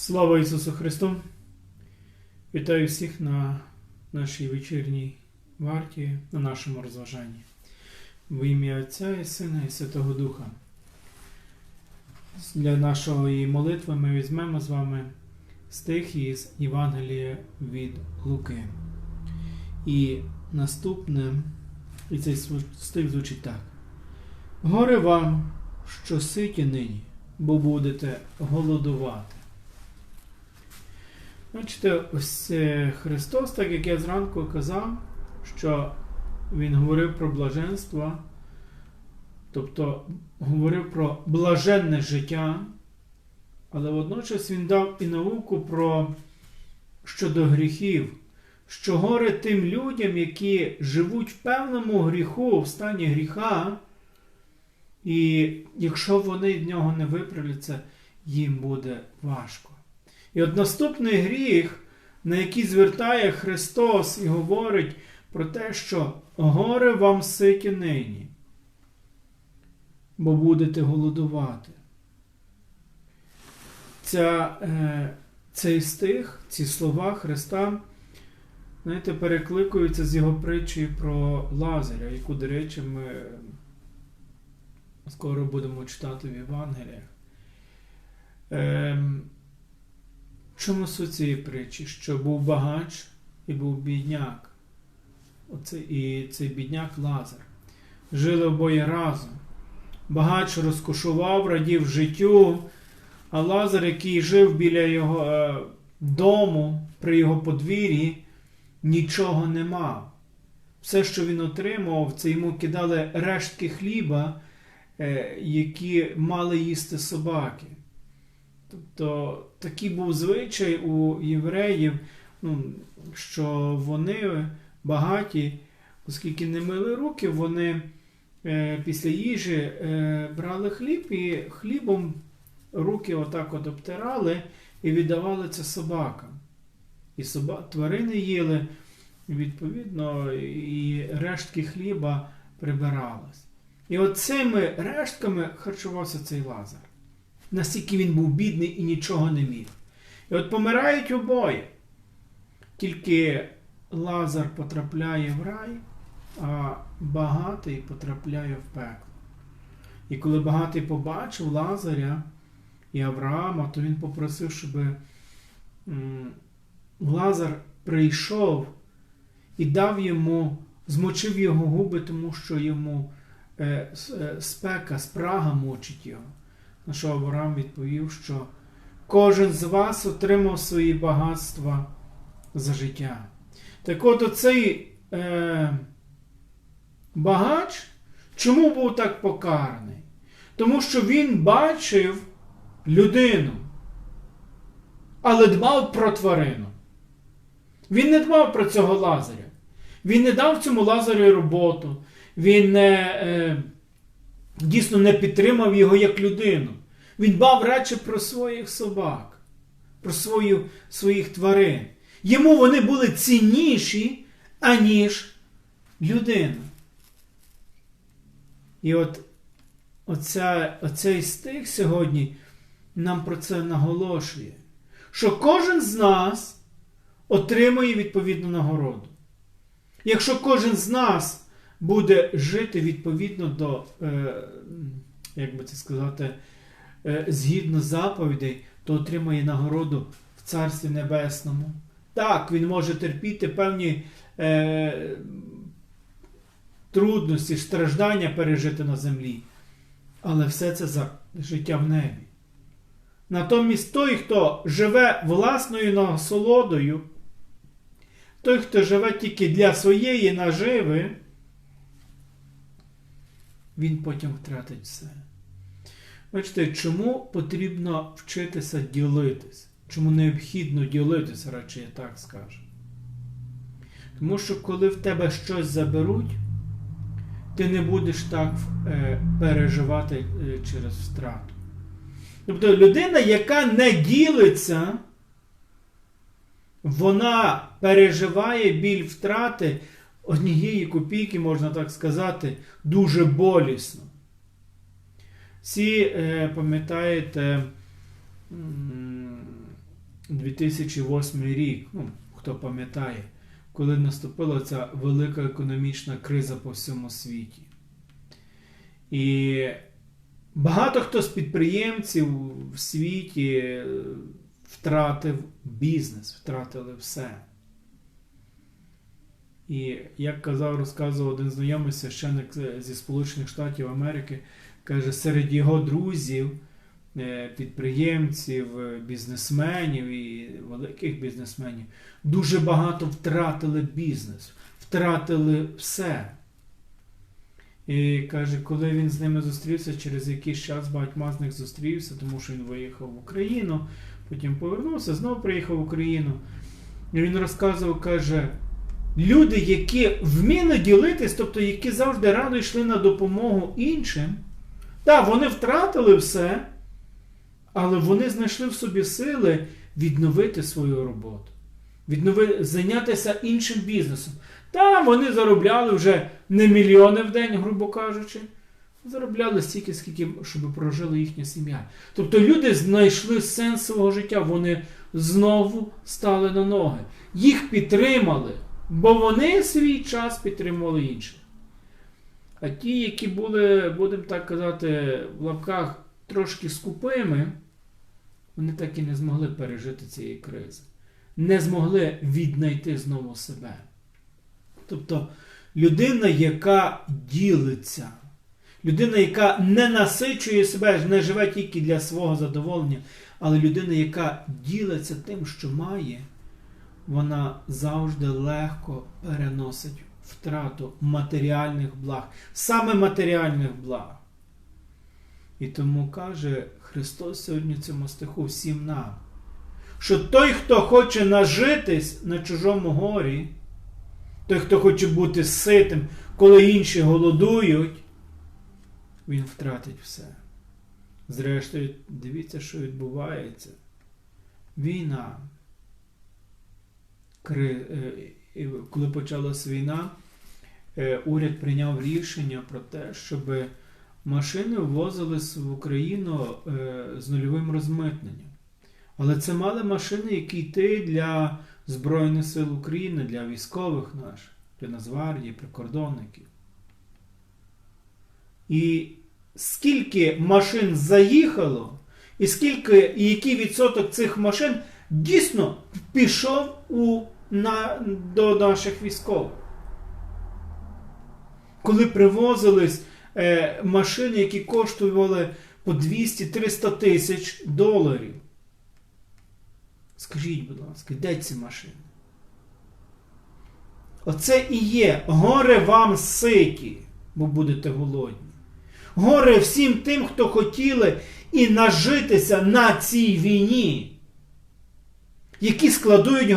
Слава Ісусу Христу! Вітаю всіх на нашій вечірній варті, на нашому розважанні. В ім'я Отця і Сина і Святого Духа. Для нашої молитви ми візьмемо з вами стих із Євангелія від Луки. І наступне, і цей стих звучить так. Горе вам, що ситі нині, бо будете голодувати. Бачите, ось е, Христос, так як я зранку казав, що Він говорив про блаженство, тобто говорив про блаженне життя, але водночас Він дав і науку про щодо гріхів, що горе тим людям, які живуть в певному гріху, в стані гріха, і якщо вони від нього не виправляться, їм буде важко. І от наступний гріх, на який звертає Христос і говорить про те, що горе вам ситі нині, бо будете голодувати. Ця, е, Цей стих, ці слова Христа, знаєте, перекликуються з його притчею про Лазаря, яку, до речі, ми скоро будемо читати в Євангеліях. Е, Чому суть цієї притчі? Що був багач і був бідняк. Оце, І цей бідняк Лазар. Жили обоє разом. Багач розкошував, радів життю, а Лазар, який жив біля його е, дому, при його подвір'ї, нічого не мав. Все, що він отримав, це йому кидали рештки хліба, е, які мали їсти собаки. Тобто такий був звичай у євреїв, ну, що вони багаті, оскільки не мили руки, вони е, після їжі е, брали хліб і хлібом руки отак от обтирали і віддавали це собакам. І соба... тварини їли, відповідно, і рештки хліба прибирались. І оцими рештками харчувався цей лазар настільки він був бідний і нічого не міг. І от помирають обоє. Тільки Лазар потрапляє в рай, а багатий потрапляє в пекло. І коли багатий побачив Лазаря і Авраама, то він попросив, щоб Лазар прийшов і дав йому, змочив його губи, тому що йому е, е, спека, спрага мочить його. На що Авраам відповів, що кожен з вас отримав свої багатства за життя. Так от оцей е, багач чому був так покараний? Тому що він бачив людину, але дбав про тварину. Він не дбав про цього Лазаря. Він не дав цьому Лазарю роботу. Він не. Е, дійсно не підтримав його як людину. Він дбав радше про своїх собак, про свою, своїх тварин. Йому вони були цінніші, аніж людина. І от оця, оцей стих сьогодні нам про це наголошує, що кожен з нас отримує відповідну нагороду. Якщо кожен з нас буде жити відповідно до, е, як би це сказати, е, згідно заповідей, то отримає нагороду в Царстві Небесному. Так, він може терпіти певні е, трудності, страждання пережити на землі. Але все це за життя в небі. Натомість той, хто живе власною насолодою, той, хто живе тільки для своєї наживи, він потім втратить все. Бачите, чому потрібно вчитися ділитись? Чому необхідно ділитися, радше я так скажу? Тому що коли в тебе щось заберуть, ти не будеш так е, переживати е, через втрату. Тобто людина, яка не ділиться, вона переживає біль втрати однієї копійки, можна так сказати, дуже болісно. Всі, е, пам'ятаєте, 2008 рік, ну, хто пам'ятає, коли наступила ця велика економічна криза по всьому світі. І багато хто з підприємців в світі е, втратив бізнес, втратили все. І як казав, розказував один знайомий священник зі Сполучених Штатів Америки, каже, серед його друзів, е, підприємців, е, бізнесменів і великих бізнесменів дуже багато втратили бізнес, втратили все. І каже, коли він з ними зустрівся, через якийсь час багатьма з них зустрівся, тому що він виїхав в Україну, потім повернувся, знову приїхав в Україну. І він розказував, каже, люди, які вміли ділитись, тобто які завжди радо йшли на допомогу іншим, так, вони втратили все, але вони знайшли в собі сили відновити свою роботу, віднови... зайнятися іншим бізнесом. Та вони заробляли вже не мільйони в день, грубо кажучи. Заробляли стільки, скільки, щоб прожила їхня сім'я. Тобто люди знайшли сенс свого життя, вони знову стали на ноги. Їх підтримали, бо вони свій час підтримували інших. А ті, які були, будемо так казати, в лапках трошки скупими, вони так і не змогли пережити цієї кризи. Не змогли віднайти знову себе. Тобто людина, яка ділиться, людина, яка не насичує себе, не живе тільки для свого задоволення, але людина, яка ділиться тим, що має, вона завжди легко переносить втрату матеріальних благ, саме матеріальних благ. І тому каже Христос сьогодні цьому стиху всім нам, що той, хто хоче нажитись на чужому горі, той, хто хоче бути ситим, коли інші голодують, він втратить все. Зрештою, дивіться, що відбувається. Війна. Е, Коли почалась війна, е, уряд прийняв рішення про те, щоб машини ввозились в Україну е, з нульовим розмитненням. Але це мали машини, які йти для Збройних сил України, для військових наших, для Нацгвардії, прикордонників. І скільки машин заїхало, і скільки, і який відсоток цих машин дійсно пішов у, на, до наших військових. Коли привозились е, машини, які коштували по 200-300 тисяч доларів. Скажіть, будь ласка, де ці машини? Оце і є горе вам ситі, бо будете голодні. Горе всім тим, хто хотіли і нажитися на цій війні, які складують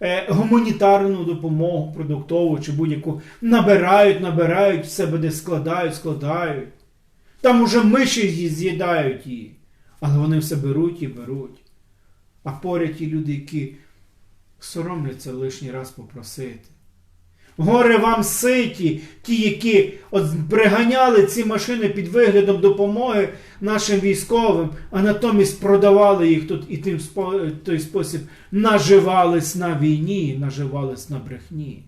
е, гуманітарну допомогу продуктову чи будь-яку, набирають, набирають, себе де складають, складають. Там уже миші з'їдають її. Але вони все беруть і беруть. А поряд ті люди, які соромляться лишній раз попросити. Горе вам ситі, ті, які от приганяли ці машини під виглядом допомоги нашим військовим, а натомість продавали їх тут і тим той спосіб наживались на війні, наживались на брехні.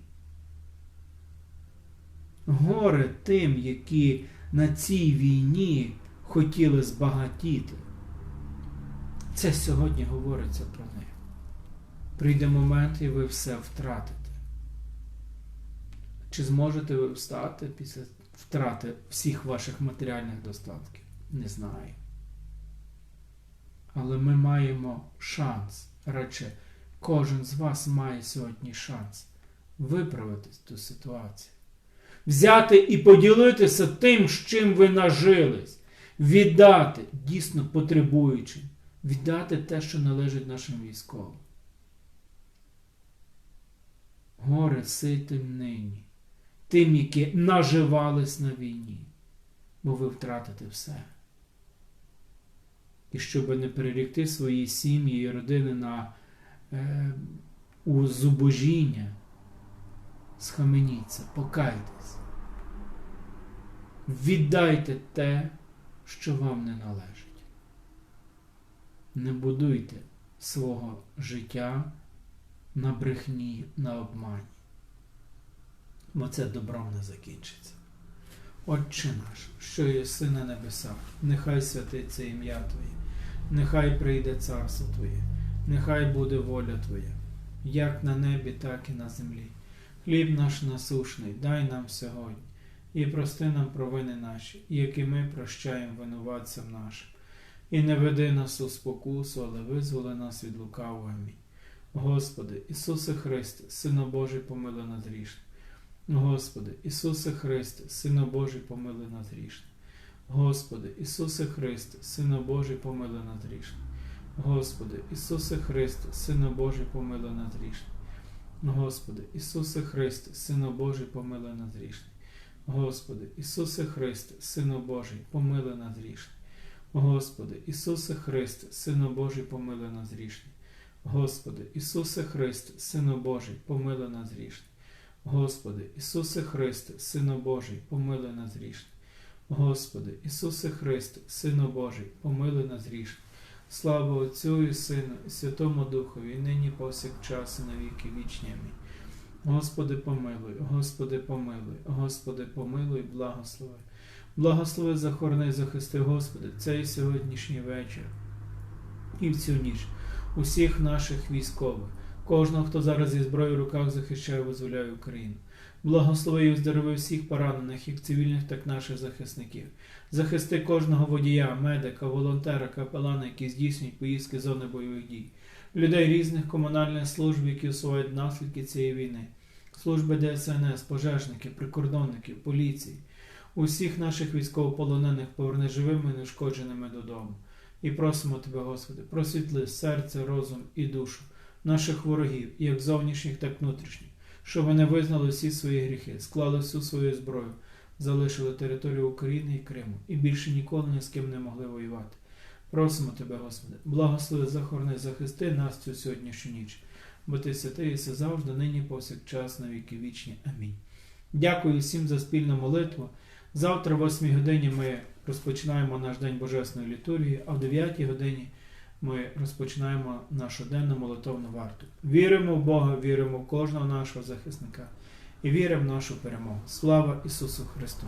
Горе тим, які на цій війні хотіли збагатіти. Це сьогодні говориться про них. Прийде момент, і ви все втратите. Чи зможете ви встати після втрати всіх ваших матеріальних достатків? Не знаю. Але ми маємо шанс. Радше, кожен з вас має сьогодні шанс виправити ту ситуацію. Взяти і поділитися тим, з чим ви нажились, віддати дійсно потребуючим, віддати те, що належить нашим військовим. Горе ситим нині, тим, які наживались на війні, бо ви втратите все. І щоб не перерікти свої сім'ї і родини на е, у зубожіння, схаменіться, покайтесь. Віддайте те, що вам не належить. Не будуйте свого життя на брехні, на обмані. Бо це добром не закінчиться. Отче наш, що єси на небесах, нехай святиться ім'я Твоє, нехай прийде царство Твоє, нехай буде воля Твоя, як на небі, так і на землі. Хліб наш насушний, дай нам сьогодні, і прости нам провини наші, які ми прощаємо винуватцям нашим. І не веди нас у спокусу, але визволи нас від лукавого. Амінь. Господи, Ісусе Христе, Сино Божий, помили нас грішне. Господи, Ісусе Христе, Сино Божий, помили нас грішне. Господи, Ісусе Христе, Сино Божий, помили нас грішне. Господи, Ісусе Христе, Сино Божий, помили нас грішне. Господи, Ісусе Христе, Сино Божий, помили нас грішне. Господи, Ісусе Христе, Сино Божий, помили нас грішне. Господи, Ісусе Христе, Сино Божий, помили нас грішне. Господи, Ісусе Христе, Сино Божий, помили нас грішне. Господи, Ісусе Христе, Сино Божий, помили нас грішне. Господи, Ісусе Христе, Сино Божий, помили нас грішне. Слава Отцю і Сину, і Святому Духові, і нині повсякчас, і на віки вічні. Амінь. Господи, помилуй, Господи, помилуй, Господи, помилуй, благослови. Благослови, захорони, захисти, Господи, цей сьогоднішній вечір і в цю ніч усіх наших військових, кожного, хто зараз зі зброєю в руках захищає, визволяє Україну. Благослови і оздорови всіх поранених, як цивільних, так і наших захисників. Захисти кожного водія, медика, волонтера, капелана, які здійснюють поїздки зони бойових дій, людей різних комунальних служб, які усувають наслідки цієї війни, служби ДСНС, пожежників, прикордонників, поліції, усіх наших військовополонених поверни живими і неушкодженими додому. І просимо Тебе, Господи, просвітли серце, розум і душу наших ворогів, як зовнішніх, так внутрішніх, щоб вони визнали всі свої гріхи, склали всю свою зброю, залишили територію України і Криму і більше ніколи ні з ким не могли воювати. Просимо Тебе, Господи, благослови, захорони, захисти нас цю сьогоднішню ніч, бо Ти святий і завжди, нині, повсякчас, на віки вічні. Амінь. Дякую всім за спільну молитву. Завтра, в 8 годині, ми розпочинаємо наш день Божесної літургії, а в 9 годині ми розпочинаємо нашу денну молитовну варту. Віримо в Бога, віримо в кожного нашого захисника і віримо в нашу перемогу. Слава Ісусу Христу!